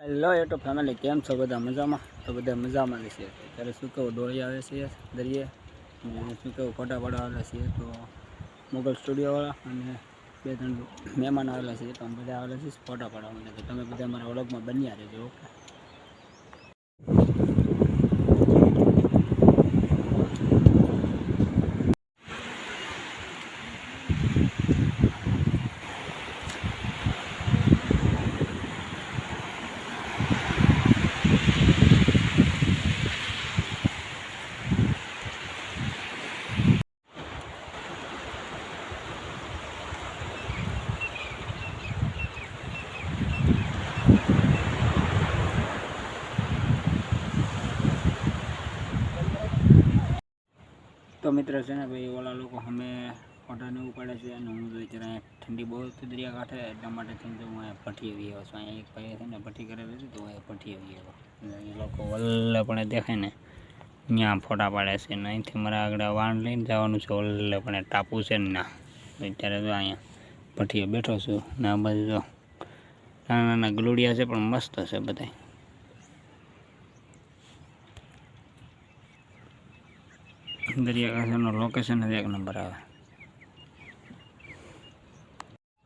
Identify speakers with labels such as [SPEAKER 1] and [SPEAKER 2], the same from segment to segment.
[SPEAKER 1] Hello તો family કેમ છો? બધા મજામાં? તો બધા મજામાં છે. ત્યારે શું કેવું? ડોળી આવે છે દરિયે. અને શું કેવું? ફોટા પાડવા આવેલા છીએ તો મોગલ સ્ટુડિયોવાળા અને બે ત્રણ મહેમાન આવેલા છે. તો અમે બધા આવેલા છીએ ફોટા પાડવા માટે. તો તમે બધા અમારા વ્લોગમાં બન્યા રહેજો, ઓકે? તો મિત્ર છે ને ભાઈ, ઓલા લોકો અમે ફોટાને એવું પાડે છે અને હું તો અત્યારે અહીંયા ઠંડી બહુ હતી દરિયાકાંઠે એટલા માટે થઈને તો હું અહીંયા ભઠ્ઠી આવી આવ્યો છું. અહીંયા એક ભાઈએ છે ને ભઠ્ઠી કરેલી હતી તો હું અહીંયા ભઠ્ઠી આવી આવ્યો. અને એ લોકો વલ્લે પણ દેખાય ને ત્યાં ફોટા પાડે છે ને, અહીંથી મારા આગળ વાણ લઈને જવાનું છે વલ્લે પણ એ ટાપુ છે ને ના અત્યારે તો અહીંયા ભઠ્ઠીએ બેઠો છું ને આ બાજુ જો નાના નાના ગલુડિયા છે પણ મસ્ત છે બધાય. દરિયાકાંઠાનું લોકેશન જ એક નંબર આવે.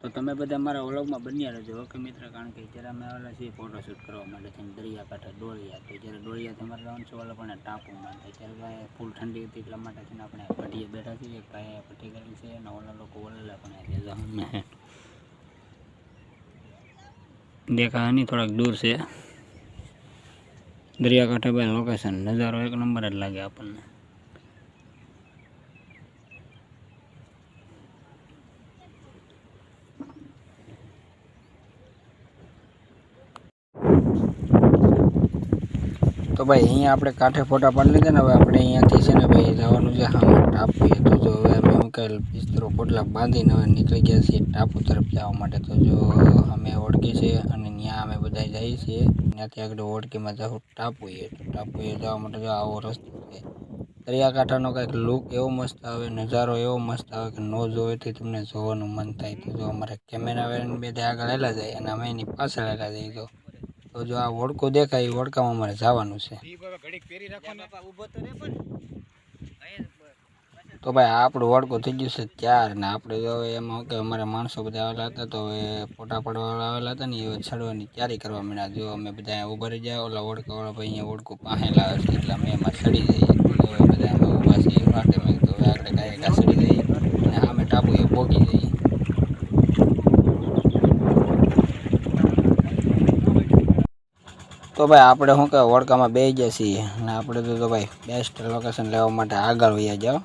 [SPEAKER 1] તો તમે બધા અમારા ઓલોગમાં બન્યા રહેજો ઓકે મિત્ર? કારણ કે જ્યારે અમે આવેલા છીએ ફોટોશૂટ કરવા માટે થઈને દરિયાકાંઠે ડોળિયા તો જ્યારે ડોળિયાથી તમારે જવાનું છે પણ ટાપુમાં તો ત્યારે ભાઈ ફૂલ ઠંડી હતી એટલા માટે થઈને આપણે પટીએ બેઠા છીએ. એક પટી કરેલી છે અને ઓલા લોકો ઓલેલા પણ દેખા નહીં થોડાક દૂર છે. દરિયાકાંઠે ભાઈ લોકેશન નજારો એક નંબર જ લાગે આપણને. તો ભાઈ, અહીંયા આપણે કાંઠે ફોટા પાડી લીધા ને, હવે આપણે અહીંયાથી છે ને ભાઈ જવાનું છે હા ટાપુએ તો જો હવે અમે મુકેલ બિસ્તરો પોટલા બાંધીને હવે નીકળી ગયા છીએ ટાપુ તરફ જવા માટે. તો જો અમે ઓળખી છે અને ત્યાં અમે બધા જઈએ છીએ. ત્યાંથી આગળ ઓળખીમાં જાઉં ટાપુએ તો ટાપુએ જવા માટે જો આવો રસ્તો છે. દરિયાકાંઠાનો કંઈક લુક એવો મસ્ત આવે, નજારો એવો મસ્ત આવે કે ન જોવેથી તમને જોવાનું મન થાય. તો જો અમારે કેમેરા વેન બે આગળ હેલા જાય અને અમે એની પાછળ હેલા જઈએ. તો તો જો આ ઓળખો દેખાય, એ ઓળખામાં અમારે જવાનું છે. તો ભાઈ આપણું વડકું થઈ ગયું છે ત્યાર ને આપણે એમાં કે અમારા માણસો બધા આવેલા હતા તો હવે ફોટા પાડવાવાળા આવેલા હતા ને, એ છડવાની તૈયારી કરવા માંડ્યા. જો અમે બધા ઊભા રહી જાય ઓલા ઓળખાવાળા ભાઈ અહીંયા ઓળખું પાસે લાવે એટલે અમે એમાં ચડી જઈએ તો હવે બધા અમે ઊભા છીએ એ માટે મેં કીધું હવે આપણે કાંઈ કાં ચડી જઈએ અને અમે ટાપુએ પહોંચી જઈએ તો ભાઈ આપણે શું કે વડકામાં બે ગયા છીએ. અને આપણે તો તો ભાઈ બેસ્ટ લોકેશન લેવા માટે આગળ વયા જાઓ.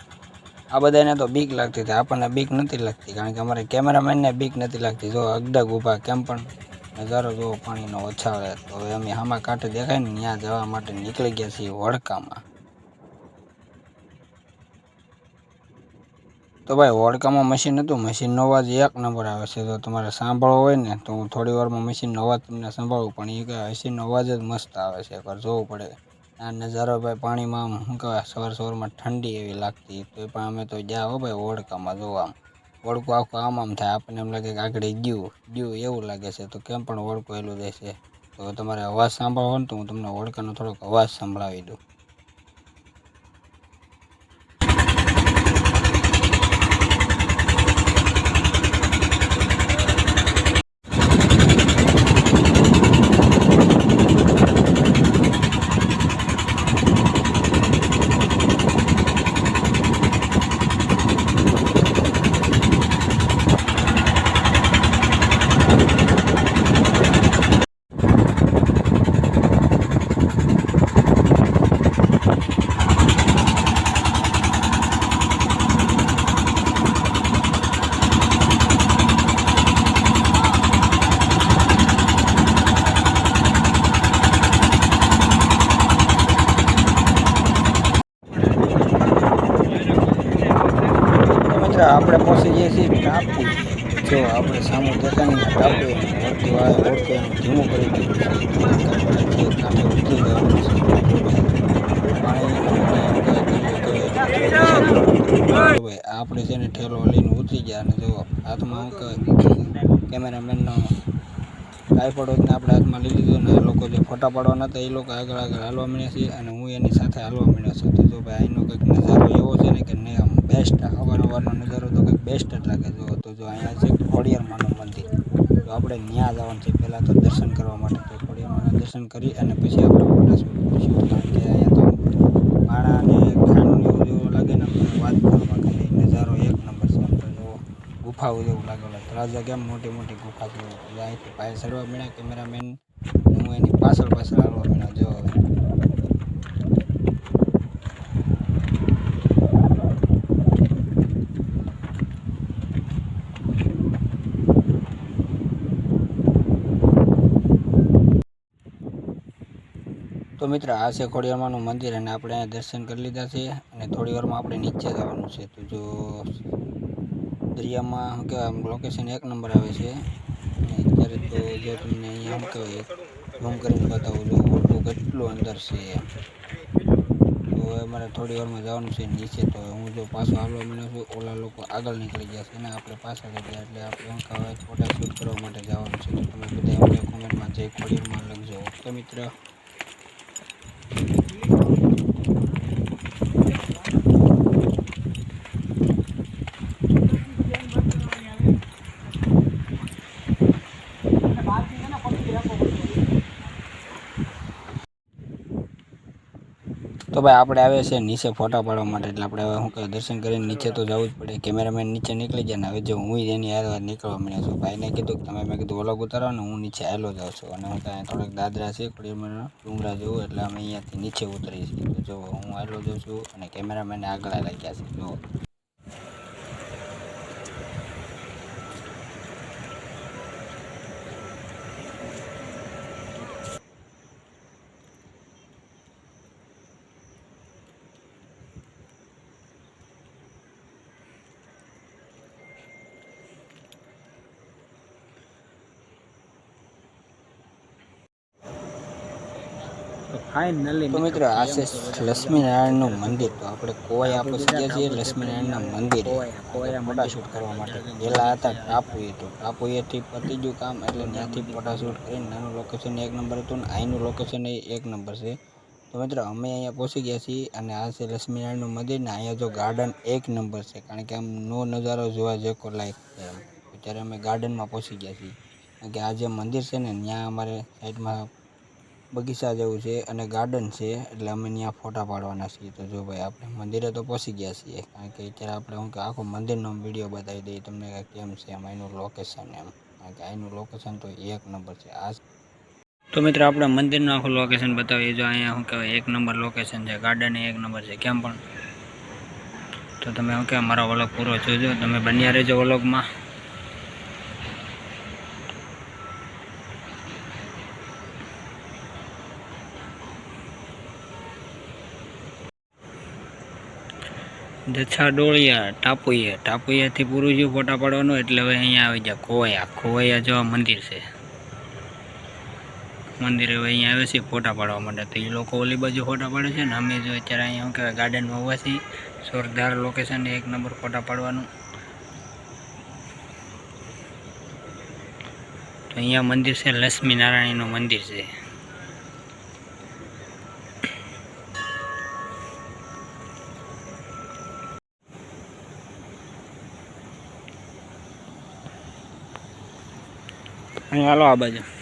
[SPEAKER 1] આ બધાને તો બીક લાગતી હતી. આપણને બીક નથી લાગતી, કારણ કે અમારે કેમેરામેનને બીક નથી લાગતી. જો અગડગ ઊભા કેમ પણ નજારો જોવો, પાણીનો ઓછાવે તો હવે અમે હામા કાંઠે દેખાય ને, ત્યાં જવા માટે નીકળી ગયા છીએ વડકામાં. તો ભાઈ વોડકામાં મશીન હતું. મશીનનો અવાજ એક નંબર આવે છે. તો તમારે સાંભળવો હોય ને, તો હું થોડી વારમાં મશીનનો અવાજ તમને સંભાળું. પણ એ કે મશીનનો અવાજ જ મસ્ત આવે છે. એકવાર જોવું પડે. આ નજારો ભાઈ પાણીમાં આમ શું કહેવાય, સવાર સવારમાં ઠંડી એવી લાગતી. તો પણ અમે તો જ્યાં હો ભાઈ વોડકામાં જોવા આમ. ઓળખું આખું આમ આમ થાય. આપણને એમ લાગે કે આગળ ગયું. ગયું એવું લાગે છે. તો કેમ પણ હોડકું એલું રહેશે તો તમારે અવાજ સાંભળવો ને, તો હું તમને ઓળખાનો થોડોક અવાજ સંભળાવી દઉં. આપણે પહોંચી જઈએ છીએ ટાપુ. જો આપણે સામું દેખાય ને ટાપુ વળતી વાર એનું ધીમું કરી દીધું ઉતરી જવાનું છે. આપણે છે ને ઠેલો લઈને ઉતરી ગયા અને જો હાથમાં શું કેમેરામેનનો કેમેરામેનનો ટ્રાયપોડ આપણે હાથમાં લઈ લીધું એ લોકો જે ફોટા પાડવાના હતા, એ લોકો આગળ આગળ હાલવા મળ્યા છે અને હું એની સાથે હાલવા મળ્યો છું. તો ભાઈ અહીંનો કંઈક નજારો એવો છે ને કે નહીં, આમ બેસ્ટ અવારનવારનો નજારો તો કંઈક બેસ્ટ જ લાગે. જો, તો જો અહીંયા છે ખોડિયારમાંનું મંદિર. તો આપણે ત્યાં જવાનું છે, પહેલાં તો દર્શન કરવા માટે તો ખોડિયારમાંના દર્શન કરી અને પછી આપણે ફોટા શૂટ કારણ કે અહીંયા તો માણા અને ખાંડ એવું જેવું લાગે ને વાત કરવા કે નજારો એક નંબર છે. આપણે જો ગુફાઓ જેવું લાગે. તળાજા કેમ મોટી મોટી ગુફા જેવું અહીંથી પાય ચડવા મળ્યા કેમેરામેન હું એની પાછળ પાછળ આવવા મળ્યા. જો તો મિત્ર, આ છે ખોડિયારમાંનું મંદિર અને આપણે અહીંયા દર્શન કરી લીધા છે અને થોડી વારમાં આપણે નીચે જવાનું છે. તો જો દરિયામાં શું કહેવાય, આમ લોકેશન એક નંબર આવે છે. અને અત્યારે તો જો તમને અહીંયા શું કહેવાય ઝૂમ કરીને બતાવું જો ઓટલું કેટલું અંદર છે. એમ તો હવે અમારે થોડી વારમાં જવાનું છે નીચે, તો હું જો પાછો હાલવા મળ્યો છું, ઓલા લોકો આગળ નીકળી ગયા છે અને આપણે પાછળ થઈ ગયા એટલે આપણે શું કહેવાય ફોટા શૂટ કરવા માટે જવાનું છે. તો તમે બધા અમને કોમેન્ટમાં જય ખોડિયારમાં લખજો. ઓકે મિત્ર? તો ભાઈ આપણે આવે છે નીચે ફોટા પાડવા માટે. એટલે આપણે હવે શું કહે દર્શન કરીને નીચે તો જવું જ પડે. કેમેરામેન નીચે નીકળી જાય ને હવે જો હું એની હારે નીકળવા મળ્યા છું. ભાઈને કીધું કે તમે, મેં કીધું ઓલોગ ઉતારો ને હું નીચે આવેલો જાઉં છું. અને હું ત્યાં થોડાક દાદરા છે ડુંગરા જેવું, એટલે અમે અહીંયાથી નીચે ઉતરી છીએ. જો હું આવેલો જાઉં છું અને કેમેરામેન આગળ લાગ્યા છે. જો.
[SPEAKER 2] ફાઇનલી
[SPEAKER 1] તો મિત્રો આ છે લક્ષ્મીનારાયણનું મંદિર. તો આપણે કોઈ આપણે ગયા છીએ લક્ષ્મીનારાયણના મોટા ફોટાશૂટ કરવા માટે. પહેલાં હતા ટાપુએ તો. ટાપુએથી પતી ગયું કામ એટલે ત્યાંથી ફોટાશૂટ કરીને નાનું લોકેશન એક નંબર હતું ને અહીંનું લોકેશન એ એક નંબર છે. તો મિત્રો અમે અહીંયા પહોંચી ગયા છીએ અને આ છે લક્ષ્મીનારાયણનું મંદિર ને અહીંયા જો ગાર્ડન એક નંબર છે. કારણ કે આમ નો નજારો જોવા જેકો લાયક છે એમ અત્યારે અમે ગાર્ડનમાં પહોંચી ગયા છીએ. કારણ કે આ જે મંદિર છે ને ત્યાં અમારે સાઈડમાં બગીચા જેવું છે અને ગાર્ડન છે, એટલે અમે ત્યાં ફોટા પાડવાના છીએ. તો જો ભાઈ, આપણે મંદિરે તો પહોંચી ગયા છીએ, કારણ કે અત્યારે આપણે શું કે આખો મંદિરનો વીડિયો બતાવી દઈએ, તમને કેમ છે એમ એનું લોકેશન એમ. કારણ કે અહીંનું લોકેશન તો એક નંબર છે. આ તો મિત્રો, આપણે મંદિરનું આખું લોકેશન બતાવીએ. જો અહીંયા શું કહેવાય, એક નંબર લોકેશન છે ગાર્ડન એક નંબર છે. કેમ પણ? તો તમે શું કહેવાય, મારો વલોગ પૂરો જોજો. તમે બન્યા રહેજો વ્લોગમાં જચ્છા ડોળિયા ટાપુએ. ટાપુયાથી પૂરું ફોટા પાડવાનો એટલે હવે અહીંયા આવી જાય ખોવાયા. ખોવાયા જેવા મંદિર છે. મંદિરે હવે અહીંયા આવે છે ફોટા પાડવા માટે. તો એ લોકો ઓલી બાજુ ફોટા પાડે છે ને અમે જો અત્યારે અહીંયા શું કહેવાય, ગાર્ડનમાં હોવા છીએ. જોરદાર લોકેશન એક નંબર ફોટા પાડવાનું. તો અહીંયા મંદિર છે લક્ષ્મી નારાયણનું મંદિર છે. અહીં હાલો આ બાજુ.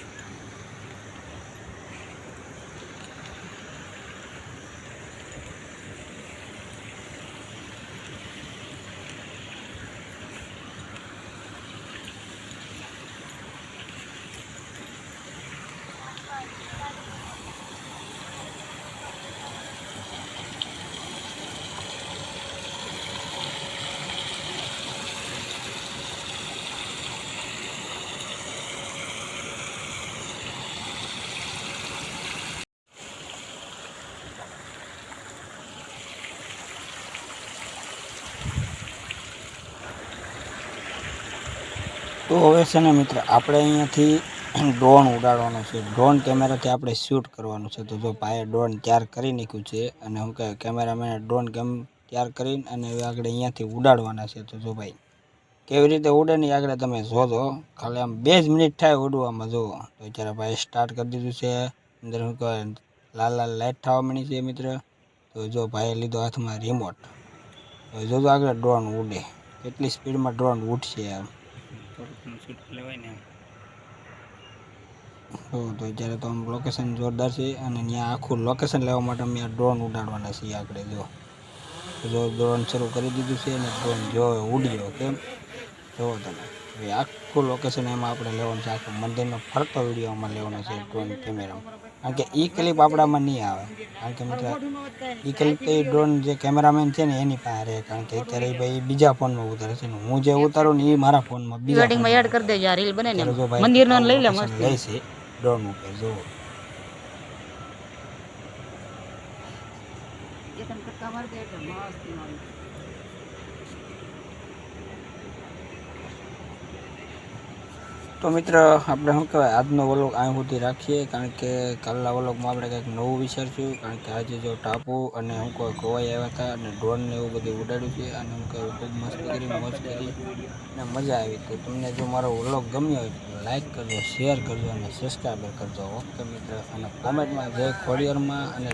[SPEAKER 1] તો હવે છે ને મિત્ર, આપણે અહીંયાથી ડ્રોન ઉડાડવાનો છે. ડ્રોન કેમેરાથી આપણે શૂટ કરવાનું છે. તો જો ભાઈએ ડ્રોન તૈયાર કરી નાખ્યું છે અને હું કહે, કેમેરામેને ડ્રોન કેમ તૈયાર કરીને અને હવે આગળ અહીંયાથી ઉડાડવાના છે? તો જો ભાઈ, કેવી રીતે ઉડે ને આગળ તમે જોજો. ખાલી આમ બે જ મિનિટ થાય ઉડવામાં, જુઓ. તો અત્યારે ભાઈ સ્ટાર્ટ કરી દીધું છે. અંદર શું કહેવાય લાલ લાલ લાઇટ થવા મળી છે મિત્ર. તો જો ભાઈએ લીધો હાથમાં રિમોટ જોજો આગળ ડ્રોન ઉડે. કેટલી સ્પીડમાં ડ્રોન ઉડશે આમ તો અત્યારે તો આમ લોકેશન જોરદાર છે અને ત્યાં આખું લોકેશન લેવા માટે અમે આ ડ્રોન ઉડાડવાના છીએ આપણે જો. જો ડ્રોન શરૂ કરી દીધું છે અને ડ્રોન જો ઉડ્યો, કેમ? જોવો તમે. આખું લોકેશન એમાં આપણે લેવાનું છે. આખું મંદિરનો ફરતો વિડીયોમાં લેવાનો છે ડ્રોન કેમેરામાં કારણ કે એ ક્લિપ આપણામાં નહીં આવે. કારણ કે મિત્ર એ ક્લિપ તો એ ડ્રોન જે કેમેરામેન છે ને એની પાસે રહે. કારણ કે અત્યારે ભાઈ બીજા ફોનમાં ઉતારે છે ને. હું જે ઉતારું ને એ મારા ફોનમાં બીજા
[SPEAKER 3] વેડિંગમાં એડ કરી દેજો આ રીલ બને ને
[SPEAKER 1] જો ભાઈ
[SPEAKER 3] મંદિરનો લઈ લે મસ્ત.
[SPEAKER 1] લઈ છે ડ્રોન ઉપર જુઓ. તો મિત્ર, આપણે શું કહેવાય? આજનો વલોગ આ સુધી રાખીએ, કારણ કે કાલના વલોગમાં આપણે કંઈક નવું વિચારશું, કારણ કે આજે જો ટાપુ અને હું કોઈ ગોવાઈ આવ્યા હતા અને ડ્રોનને એવું બધું ઉડાડ્યું છે, અને હું કહું ખૂબ મસ્તી કરી, મોજ કરી, અને મજા આવી. તો તમને જો મારો વલોગ ગમ્યો હોય, તો લાઈક કરજો શેર કરજો, અને સબસ્ક્રાઈબર કરજો. ઓકે મિત્ર, અને કોમેન્ટમાં જય ખોડિયરમાં અને